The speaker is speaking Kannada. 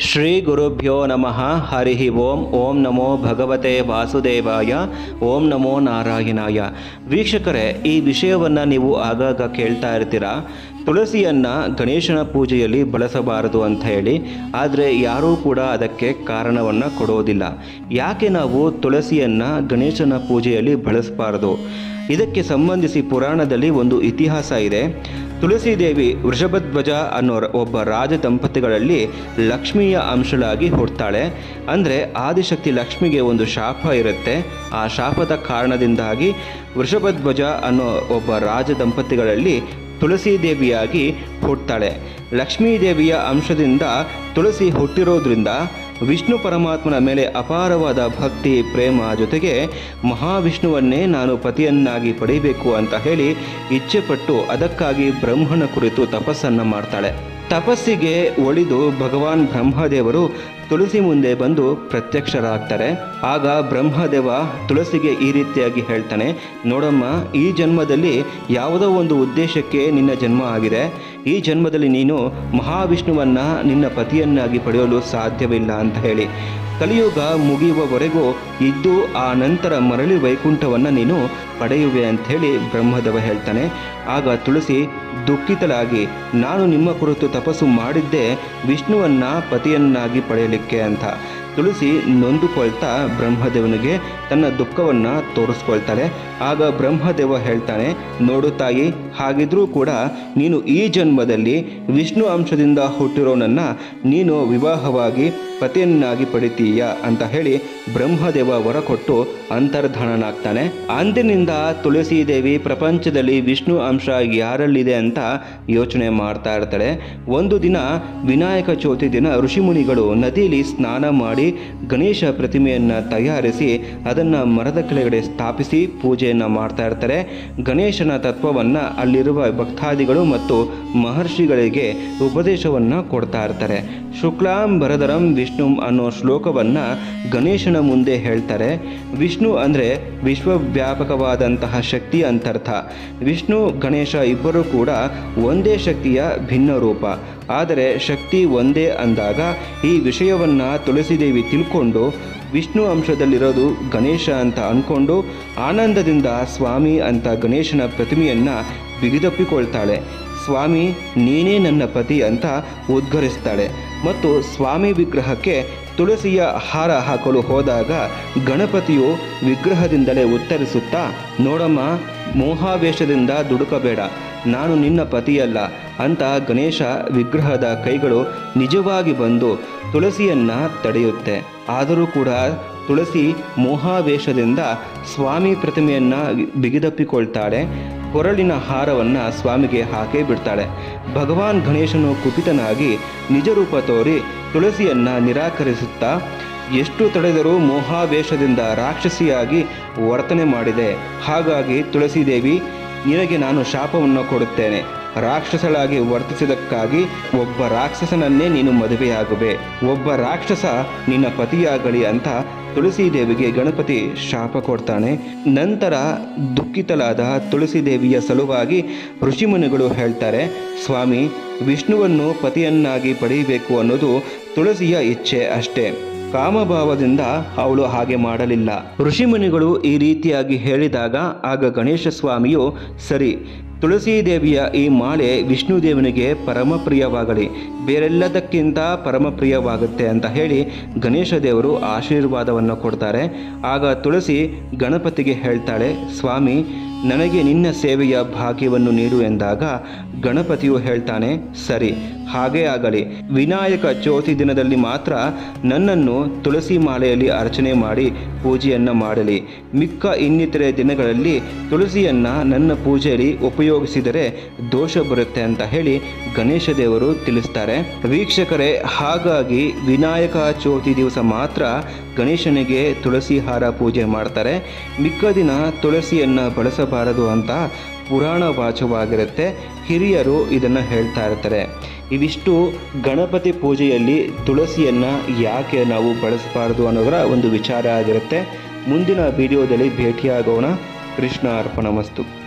ಶ್ರೀ ಗುರುಭ್ಯೋ ನಮಃ. ಹರಿ ಓಂ. ಓಂ ನಮೋ ಭಗವತೆ ವಾಸುದೇವಾಯ. ಓಂ ನಮೋ ನಾರಾಯಣಾಯ. ವೀಕ್ಷಕರೇ, ಈ ವಿಷಯವನ್ನು ನೀವು ಆಗಾಗ ಕೇಳ್ತಾ ಇರ್ತೀರಾ? ತುಳಸಿಯನ್ನು ಗಣೇಶನ ಪೂಜೆಯಲ್ಲಿ ಬಳಸಬಾರದು ಅಂತ ಹೇಳಿ, ಆದರೆ ಯಾರೂ ಕೂಡ ಅದಕ್ಕೆ ಕಾರಣವನ್ನು ಕೊಡೋದಿಲ್ಲ. ಯಾಕೆ ನಾವು ತುಳಸಿಯನ್ನು ಗಣೇಶನ ಪೂಜೆಯಲ್ಲಿ ಬಳಸಬಾರದು? ಇದಕ್ಕೆ ಸಂಬಂಧಿಸಿ ಪುರಾಣದಲ್ಲಿ ಒಂದು ಇತಿಹಾಸ ಇದೆ. ತುಳಸಿದೇವಿ ವೃಷಭಧ್ವಜ ಅನ್ನೋ ಒಬ್ಬ ರಾಜ ದಂಪತಿಗಳಲ್ಲಿ ಲಕ್ಷ್ಮಿಯ ಅಂಶಳಾಗಿ ಹುಡ್ತಾಳೆ ಅಂದರೆ ಆದಿಶಕ್ತಿ ಲಕ್ಷ್ಮಿಗೆ ಒಂದು ಶಾಪ ಇರುತ್ತೆ. ಆ ಶಾಪದ ಕಾರಣದಿಂದಾಗಿ ವೃಷಭಧ್ವಜ ಅನ್ನೋ ಒಬ್ಬ ರಾಜ ದಂಪತಿಗಳಲ್ಲಿ ತುಳಸಿ ದೇವಿಯಾಗಿ ಹುಡ್ತಾಳೆ ಲಕ್ಷ್ಮೀ ದೇವಿಯ ಅಂಶದಿಂದ ತುಳಸಿ ಹುಟ್ಟಿರೋದ್ರಿಂದ ವಿಷ್ಣು ಪರಮಾತ್ಮನ ಮೇಲೆ ಅಪಾರವಾದ ಭಕ್ತಿ, ಪ್ರೇಮ ಜೊತೆಗೆ ಮಹಾವಿಷ್ಣುವನ್ನೇ ನಾನು ಪತಿಯನ್ನಾಗಿ ಪಡೆಯಬೇಕು ಅಂತ ಹೇಳಿ ಇಚ್ಛೆಪಟ್ಟು ಅದಕ್ಕಾಗಿ ಬ್ರಹ್ಮನ ಕುರಿತು ತಪಸ್ಸನ್ನು ಮಾಡ್ತಾಳೆ. ತಪಸ್ಸಿಗೆ ಒಳಿದು ಭಗವಾನ್ ಬ್ರಹ್ಮದೇವರು ತುಳಸಿ ಮುಂದೆ ಬಂದು ಪ್ರತ್ಯಕ್ಷರಾಗ್ತಾರೆ. ಆಗ ಬ್ರಹ್ಮದೇವ ತುಳಸಿಗೆ ಈ ರೀತಿಯಾಗಿ ಹೇಳ್ತಾನೆ, ನೋಡಮ್ಮ, ಈ ಜನ್ಮದಲ್ಲಿ ಯಾವುದೋ ಒಂದು ಉದ್ದೇಶಕ್ಕೆ ನಿನ್ನ ಜನ್ಮ ಆಗಿದೆ. ಈ ಜನ್ಮದಲ್ಲಿ ನೀನು ಮಹಾವಿಷ್ಣುವನ್ನು ನಿನ್ನ ಪತಿಯನ್ನಾಗಿ ಪಡೆಯಲು ಸಾಧ್ಯವಿಲ್ಲ ಅಂತ ಹೇಳಿ. ಕಲಿಯುಗ ಮುಗಿಯುವವರೆಗೂ ಇದ್ದು ಆ ನಂತರ ಮರಳಿ ವೈಕುಂಠವನ್ನು ನೀನು ಪಡೆಯುವೆ ಅಂಥೇಳಿ ಬ್ರಹ್ಮದೇವ ಹೇಳ್ತಾನೆ. ಆಗ ತುಳಸಿ ದುಃಖಿತಳಾಗಿ ನಾನು ನಿಮ್ಮ ಕುರಿತು ತಪಸ್ಸು ಮಾಡಿದ್ದೆ ವಿಷ್ಣುವನ್ನ ಪತಿಯನ್ನಾಗಿ ಪಡೆಯಲಿಕ್ಕೆ ಅಂತ. ತುಳಸಿ ನೊಂದುಕೊಳ್ತಾ ಬ್ರಹ್ಮದೇವನಿಗೆ ತನ್ನ ದುಃಖವನ್ನು ತೋರಿಸ್ಕೊಳ್ತಾಳೆ. ಆಗ ಬ್ರಹ್ಮದೇವ ಹೇಳ್ತಾನೆ, ನೋಡು ತಾಯಿ, ಹಾಗಿದ್ರೂ ಕೂಡ ನೀನು ಈ ಜನ್ಮದಲ್ಲಿ ವಿಷ್ಣು ಅಂಶದಿಂದ ಹುಟ್ಟಿರೋ ನನ್ನ ನೀನು ವಿವಾಹವಾಗಿ ಪತಿಯನ್ನಾಗಿ ಪಡಿತೀಯ? ಅಂತ ಹೇಳಿ ಬ್ರಹ್ಮದೇವ ವರ ಕೊಟ್ಟು ಅಂತರ್ಧಾನನಾಗ್ತಾನೆ. ಅಂದಿನಿಂದ ತುಳಸಿ ದೇವಿ ಪ್ರಪಂಚದಲ್ಲಿ ವಿಷ್ಣು ಅಂಶ ಯಾರಲ್ಲಿದೆ ಅಂತ ಯೋಚನೆ ಮಾಡ್ತಾ ಇರ್ತಾಳೆ. ಒಂದು ದಿನ ವಿನಾಯಕ ಚೌತಿ ದಿನ ಋಷಿಮುನಿಗಳು ನದಿಯಲ್ಲಿ ಸ್ನಾನ ಮಾಡಿ ಗಣೇಶ ಪ್ರತಿಮೆಯನ್ನು ತಯಾರಿಸಿ ಅದನ್ನು ಮರದ ಕೆಳಗಡೆ ಸ್ಥಾಪಿಸಿ ಪೂಜೆಯನ್ನು ಮಾಡ್ತಾ ಇರ್ತಾರೆ. ಗಣೇಶನ ತತ್ವವನ್ನು ಅಲ್ಲಿರುವ ಭಕ್ತಾದಿಗಳು ಮತ್ತು ಮಹರ್ಷಿಗಳಿಗೆ ಉಪದೇಶವನ್ನು ಕೊಡ್ತಾ ಇರ್ತಾರೆ. ಶುಕ್ಲಾಂ ಭರದರಂ ವಿಷ್ಣು ಅನ್ನೋ ಶ್ಲೋಕವನ್ನು ಗಣೇಶನ ಮುಂದೆ ಹೇಳ್ತಾರೆ. ವಿಷ್ಣು ಅಂದರೆ ವಿಶ್ವವ್ಯಾಪಕವಾದಂತಹ ಶಕ್ತಿ ಅಂತರ್ಥ. ವಿಷ್ಣು, ಗಣೇಶ ಇಬ್ಬರೂ ಕೂಡ ಒಂದೇ ಶಕ್ತಿಯ ಭಿನ್ನ ರೂಪ. ಆದರೆ ಶಕ್ತಿ ಒಂದೇ ಅಂದಾಗ ಈ ವಿಷಯವನ್ನು ತುಳಸಿದೇವಿ ತಿಳ್ಕೊಂಡು ವಿಷ್ಣು ಅಂಶದಲ್ಲಿರೋದು ಗಣೇಶ ಅಂತ ಅಂದ್ಕೊಂಡು ಆನಂದದಿಂದ ಸ್ವಾಮಿ ಅಂತ ಗಣೇಶನ ಪ್ರತಿಮೆಯನ್ನು ಬಿಗಿದಪ್ಪಿಕೊಳ್ತಾಳೆ. ಸ್ವಾಮಿ, ನೀನೇ ನನ್ನ ಪತಿ ಅಂತ ಉದ್ಘರಿಸ್ತಾಳೆ. ಮತ್ತು ಸ್ವಾಮಿ ವಿಗ್ರಹಕ್ಕೆ ತುಳಸಿಯ ಹಾರ ಹಾಕಲು ಹೋದಾಗ ಗಣಪತಿಯು ವಿಗ್ರಹದಿಂದಲೇ ಉತ್ತರಿಸುತ್ತಾ, ನೋಡಮ್ಮ ಮೋಹಾವೇಶದಿಂದ ದುಡುಕಬೇಡ. ನಾನು ನಿನ್ನ ಪತಿಯಲ್ಲ. ಅಂತ ಗಣೇಶ ವಿಗ್ರಹದ ಕೈಗಳು ನಿಜವಾಗಿ ಬಂದು ತುಳಸಿಯನ್ನ ತಡೆಯುತ್ತೆ. ಆದರೂ ಕೂಡ ತುಳಸಿ ಮೋಹಾವೇಶದಿಂದ ಸ್ವಾಮಿ ಪ್ರತಿಮೆಯನ್ನ ಬಿಗಿದಪ್ಪಿಕೊಳ್ತಾಳೆ. ಕೊರಳಿನ ಹಾರವನ್ನು ಸ್ವಾಮಿಗೆ ಹಾಕೇ ಬಿಡ್ತಾಳೆ. ಭಗವಾನ್ ಗಣೇಶನು ಕುಪಿತನಾಗಿ ನಿಜರೂಪ ತೋರಿ ತುಳಸಿಯನ್ನ ನಿರಾಕರಿಸುತ್ತಾ ಎಷ್ಟು ತಡೆದರೂ ಮೋಹಾವೇಶದಿಂದ ರಾಕ್ಷಸಿಯಾಗಿ ವರ್ತನೆ ಮಾಡಿದೆ. ಹಾಗಾಗಿ ತುಳಸಿದೇವಿ, ನಿನಗೆ ನಾನು ಶಾಪವನ್ನು ಕೊಡುತ್ತೇನೆ. ರಾಕ್ಷಸಳಾಗಿ ವರ್ತಿಸಿದಕ್ಕಾಗಿ ಒಬ್ಬ ರಾಕ್ಷಸನನ್ನೇ ನೀನು ಮದುವೆಯಾಗುವೆ. ಒಬ್ಬ ರಾಕ್ಷಸ ನಿನ್ನ ಪತಿಯಾಗಲಿ ಅಂತ ತುಳಸಿದೇವಿಗೆ ಗಣಪತಿ ಶಾಪ ಕೊಡ್ತಾನೆ. ನಂತರ ದುಃಖಿತಲಾದ ತುಳಸಿದೇವಿಯ ಸಲುವಾಗಿ ಋಷಿಮುನಿಗಳು ಹೇಳ್ತಾರೆ, ಸ್ವಾಮಿ, ವಿಷ್ಣುವನ್ನು ಪತಿಯನ್ನಾಗಿ ಪಡೆಯಬೇಕು ಅನ್ನೋದು ತುಳಸಿಯ ಇಚ್ಛೆ ಅಷ್ಟೇ. ಕಾಮಭಾವದಿಂದ ಅವಳು ಹಾಗೆ ಮಾಡಲಿಲ್ಲ. ಋಷಿಮುನಿಗಳು ಈ ರೀತಿಯಾಗಿ ಹೇಳಿದಾಗ, ಆಗ ಗಣೇಶ ಸ್ವಾಮಿಯು, ಸರಿ, ತುಳಸೀದೇವಿಯ ಈ ಮಾಲೆ ವಿಷ್ಣುದೇವನಿಗೆ ಪರಮಪ್ರಿಯವಾಗಲಿ, ಬೇರೆಲ್ಲದಕ್ಕಿಂತ ಪರಮಪ್ರಿಯವಾಗುತ್ತೆ ಅಂತ ಹೇಳಿ ಗಣೇಶ ದೇವರು ಆಶೀರ್ವಾದವನ್ನು ಕೊಡ್ತಾರೆ. ಆಗ ತುಳಸಿ ಗಣಪತಿಗೆ ಹೇಳ್ತಾಳೆ, ಸ್ವಾಮಿ, ನನಗೆ ನಿನ್ನ ಸೇವೆಯ ಭಾಗ್ಯವನ್ನು ನೀಡು ಎಂದಾಗ ಗಣಪತಿಯು ಹೇಳ್ತಾನೆ, ಸರಿ ಹಾಗೇ ಆಗಲಿ. ವಿನಾಯಕ ಚೌತಿ ದಿನದಲ್ಲಿ ಮಾತ್ರ ನನ್ನನ್ನು ತುಳಸಿ ಮಾಲೆಯಲ್ಲಿ ಅರ್ಚನೆ ಮಾಡಿ ಪೂಜೆಯನ್ನು ಮಾಡಲಿ. ಮಿಕ್ಕ ಇನ್ನಿತರೆ ದಿನಗಳಲ್ಲಿ ತುಳಸಿಯನ್ನು ನನ್ನ ಪೂಜೆಯಲ್ಲಿ ಉಪಯೋಗಿಸಿದರೆ ದೋಷ ಬರುತ್ತೆ ಅಂತ ಹೇಳಿ ಗಣೇಶ ದೇವರು ತಿಳಿಸ್ತಾರೆ. ವೀಕ್ಷಕರೇ, ಹಾಗಾಗಿ ವಿನಾಯಕ ಚೌತಿ ದಿವಸ ಮಾತ್ರ ಗಣೇಶನಿಗೆ ತುಳಸಿ ಹಾರ ಪೂಜೆ ಮಾಡ್ತಾರೆ. ಮಿಕ್ಕ ದಿನ ತುಳಸಿಯನ್ನು ಬಳಸಬಾರದು ಅಂತ ಪುರಾಣ ವಾಚವಾಗಿರುತ್ತೆ. ಹಿರಿಯರು ಇದನ್ನು ಹೇಳ್ತಾ ಇರ್ತಾರೆ. ಇವಿಷ್ಟು ಗಣಪತಿ ಪೂಜೆಯಲ್ಲಿ ತುಳಸಿಯನ್ನು ಯಾಕೆ ನಾವು ಬಳಸಬಾರದು ಅನ್ನೋದರ ಒಂದು ವಿಚಾರ ಆಗಿರುತ್ತೆ. ಮುಂದಿನ ವಿಡಿಯೋದಲ್ಲಿ ಭೇಟಿಯಾಗೋಣ. ಕೃಷ್ಣ ಅರ್ಪಣ ಮಸ್ತು.